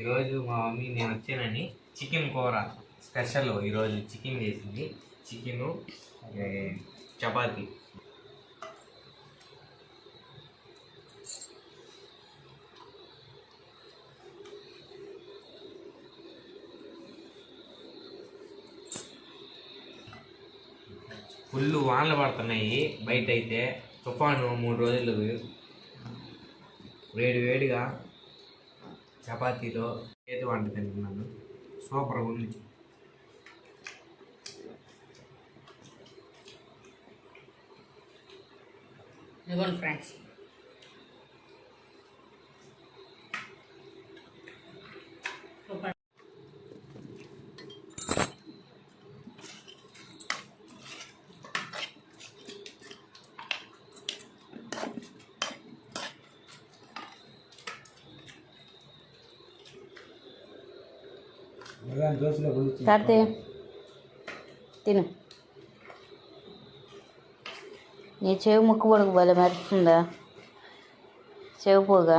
ఈరోజు మా మమ్మీ నేను వచ్చానని చికెన్ కూర స్పెషల్ ఈరోజు చికెన్ చేసింది. చికెను చపాతి. ఫుల్ వానలు పడుతున్నాయి. బయట అయితే తుఫాను మూడు రోజులు వేడి వేడిగా చపాతీలో చేతి వంట తింటున్నాను సూపర్ ఉంది. ఇదిగోండి ఫ్రెండ్స్. తాడితే తిను. నీ చెవి ముక్కు పొడుగు భలే మరుస్తుందా? చెవి పోగా.